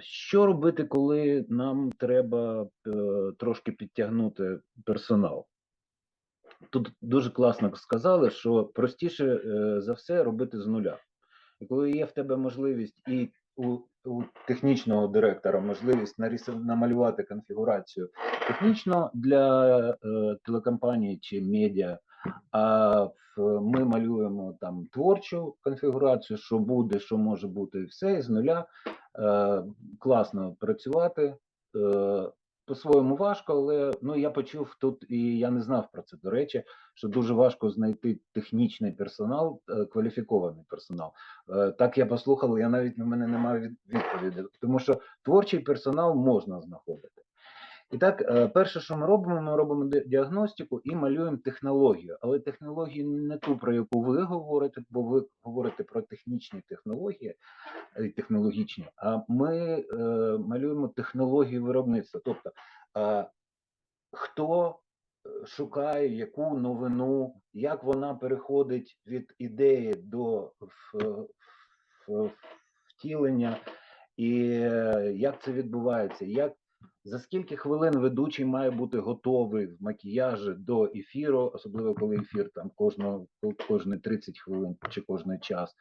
Що робити, коли нам треба е, трошки підтягнути персонал? Тут дуже класно сказали, що простіше е, за все робити з нуля. І коли є в тебе можливість і у, у технічного директора можливість нарису- намалювати конфігурацію технічно для е, телекомпанії чи медіа, а ми малюємо там творчу конфігурацію, що буде, що може бути, і все і з нуля. Е, класно працювати. Е, по-своєму важко, але ну я почув тут, і я не знав про це. До речі, що дуже важко знайти технічний персонал, е, кваліфікований персонал. Так я послухав, я навіть в мене немає від- відповіді, тому що творчий персонал можна знаходити. І так, е, перше, що ми робимо, ми робимо діагностику і малюємо технологію. Але технологію не ту, про яку ви говорите, бо ви говорите про технічні технології, е, технологічні, а ми е, малюємо технологію виробництва. Тобто, е, хто е, шукає яку новину, як вона переходить від ідеї до втілення, і як це відбувається, як за скільки хвилин ведучий має бути готовий в макіяжі до ефіру, особливо коли ефір там кожного кожні 30 хвилин чи кожний час,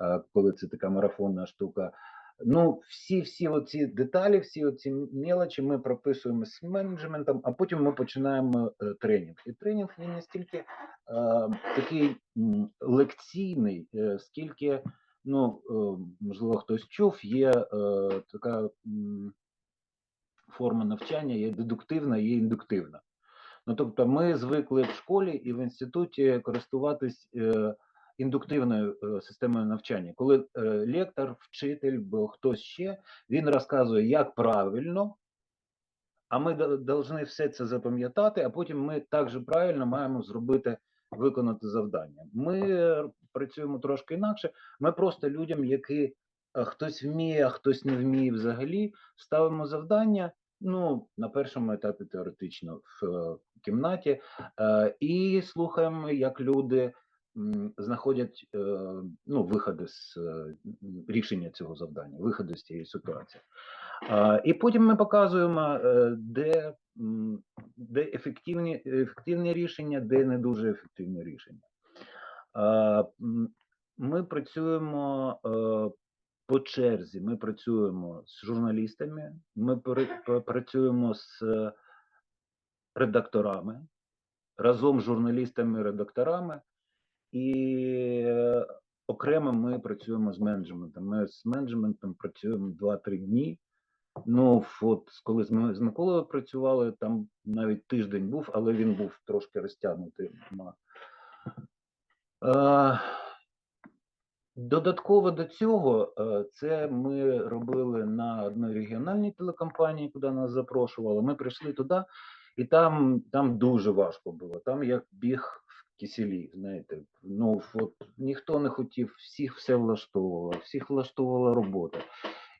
е, коли це така марафонна штука. Ну, всі, всі оці деталі, всі оці мелочі ми прописуємо з менеджментом, а потім ми починаємо е, тренінг. І тренінг він не стільки е, такий лекційний, е, скільки, ну, е, можливо, хтось чув, є е, така м, форма навчання, є дедуктивна, є індуктивна. Ну, тобто, ми звикли в школі і в інституті користуватись е, індуктивною е, системою навчання, коли е, лектор, вчитель, бо хтось ще, він розказує, як правильно, а ми повинні все це запам'ятати, а потім ми також правильно маємо зробити, виконати завдання. Ми працюємо трошки інакше. Ми просто людям, які хтось вміє, а хтось не вміє взагалі, ставимо завдання. Ну, на першому етапі теоретично в е, кімнаті, е, і слухаємо, як люди знаходять е, ну, виходи з рішення цього завдання, виходи з цієї ситуації. І потім ми показуємо, де, де ефективні, ефективні рішення, де не дуже ефективні рішення. Ми працюємо по черзі. Ми працюємо з журналістами, ми працюємо з е, редакторами, разом з журналістами і редакторами, і е, окремо ми працюємо з менеджментом. Ми з менеджментом працюємо 2-3 дні. Ну, от коли Ми- з Миколою працювали, там навіть тиждень був, але він був трошки розтягнутий. на- Е, Додатково до цього, е, це ми робили на одній регіональній телекомпанії, куди нас запрошували. Ми прийшли туди, і там, там дуже важко було. Там як біг в киселі, знаєте. Ну, от ніхто не хотів, всіх все влаштовувало, всіх влаштовувала робота.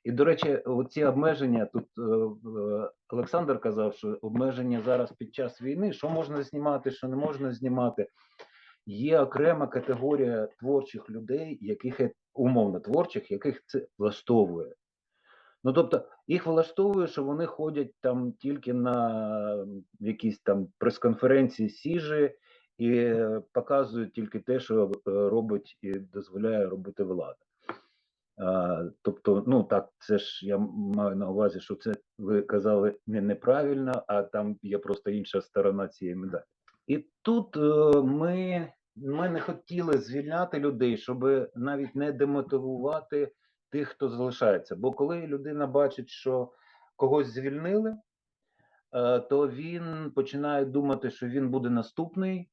І, до речі, оці обмеження тут е, Олександр казав, що обмеження зараз під час війни, що можна знімати, що не можна знімати. Є окрема категорія творчих людей, яких умовно творчих, яких це влаштовує. Ну тобто їх влаштовує, що вони ходять там тільки на якісь там прес-конференції сіжі і показують тільки те, що е, робить і дозволяє робити влада. А, тобто, ну так, це ж я маю на увазі, що це ви казали не неправильно, а там є просто інша сторона цієї медалі. І тут е, ми, ми не хотіли звільняти людей, щоб навіть не демотивувати тих, хто залишається. Бо коли людина бачить, що когось звільнили, е, то він починає думати, що він буде наступний,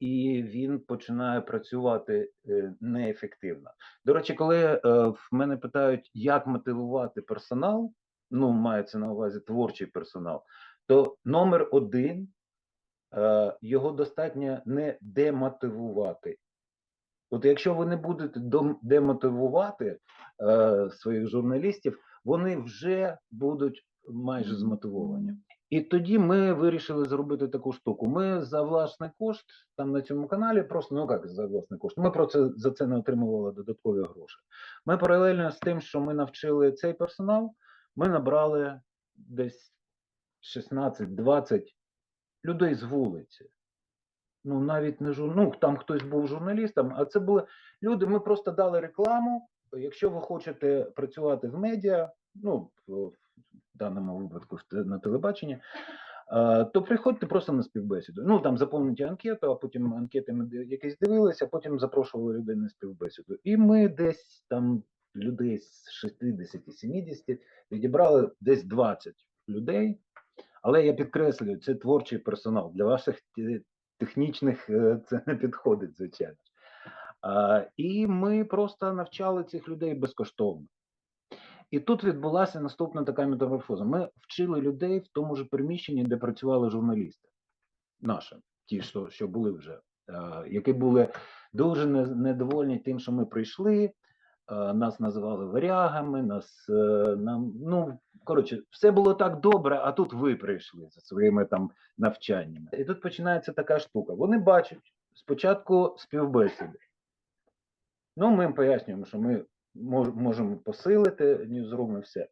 і він починає працювати е, неефективно. До речі, коли е, в мене питають, як мотивувати персонал, ну мається на увазі творчий персонал, то номер один е, його достатньо не демотивувати. От якщо ви не будете демотивувати е, своїх журналістів, вони вже будуть майже змотивовані. І тоді ми вирішили зробити таку штуку. Ми за власний кошт там на цьому каналі, просто ну як за власний кошт. Ми про це за це не отримували додаткові гроші. Ми паралельно з тим, що ми навчили цей персонал, ми набрали десь 16-20 людей з вулиці. Ну, навіть не жур... ну, там хтось був журналістом, а це були люди. Ми просто дали рекламу. Якщо ви хочете працювати в медіа, ну в даному випадку на телебаченні, то приходьте просто на співбесіду. Ну там заповніть анкету, а потім анкети ми якісь дивилися, а потім запрошували людей на співбесіду. І ми десь там людей з 60-70 відібрали десь 20 людей. Але я підкреслюю, це творчий персонал. Для ваших технічних е, це не підходить, звичайно. і ми просто навчали цих людей безкоштовно. І тут відбулася наступна така метаморфоза. Ми вчили людей в тому ж приміщенні, де працювали журналісти. Наші, ті, що, що були вже, е, які були дуже не- недовольні тим, що ми прийшли. е, Нас називали варягами, нас нам ну коротше, все було так добре, а тут ви прийшли за своїми там навчаннями. І тут починається така штука. Вони бачать спочатку співбесіди. Ну, ми їм пояснюємо, що ми мож- можемо посилити ньюзрум і все.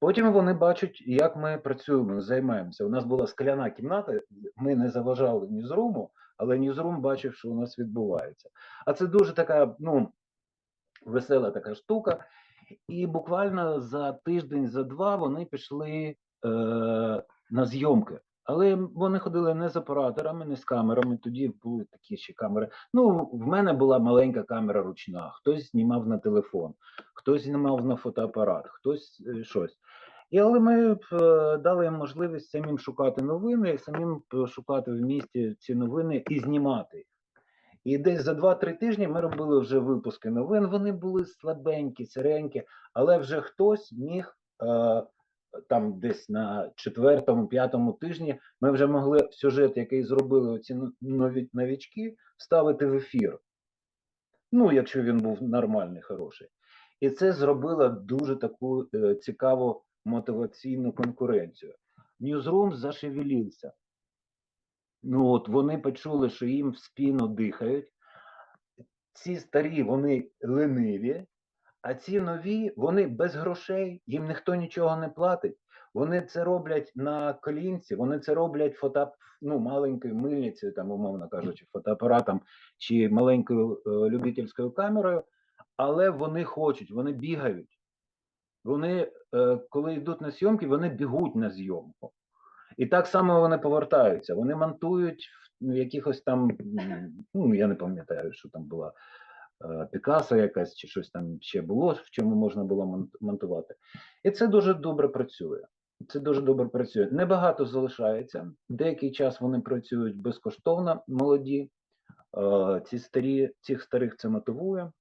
Потім вони бачать, як ми працюємо, займаємося. У нас була скляна кімната, ми не заважали ньюзруму, але ньюзрум бачив, що у нас відбувається. А це дуже така, ну, весела така штука. І буквально за тиждень, за два вони пішли е, на зйомки. Але вони ходили не з операторами, не з камерами. Тоді були такі ще камери. Ну, в мене була маленька камера ручна, хтось знімав на телефон, хтось знімав на фотоапарат, хтось е, щось. І але ми е, дали їм можливість самим шукати новини, самим шукати в місті ці новини і знімати. І десь за 2-3 тижні ми робили вже випуски новин. Вони були слабенькі, сиренькі, але вже хтось міг е, там десь на четвертому, п'ятому тижні ми вже могли сюжет, який зробили ці нові новічки, вставити в ефір. Ну, якщо він був нормальний, хороший. І це зробило дуже таку е, цікаву мотиваційну конкуренцію. Ньюзрум зашевелівся. Ну от вони почули, що їм в спину дихають. Ці старі вони лениві, а ці нові вони без грошей, їм ніхто нічого не платить. Вони це роблять на колінці, вони це роблять фото, ну, маленькою мильницею, там, умовно кажучи, фотоапаратом чи маленькою е, любительською камерою, але вони хочуть, вони бігають. Вони, е, коли йдуть на зйомки, вони бігуть на зйомку. І так само вони повертаються. Вони монтують в якихось там, ну я не пам'ятаю, що там була е, Пікасо якась чи щось там ще було, в чому можна було мон- монтувати. І це дуже добре працює. Це дуже добре працює. Небагато залишається. Деякий час вони працюють безкоштовно, молоді. Е, Ці старі, цих старих це мотивує.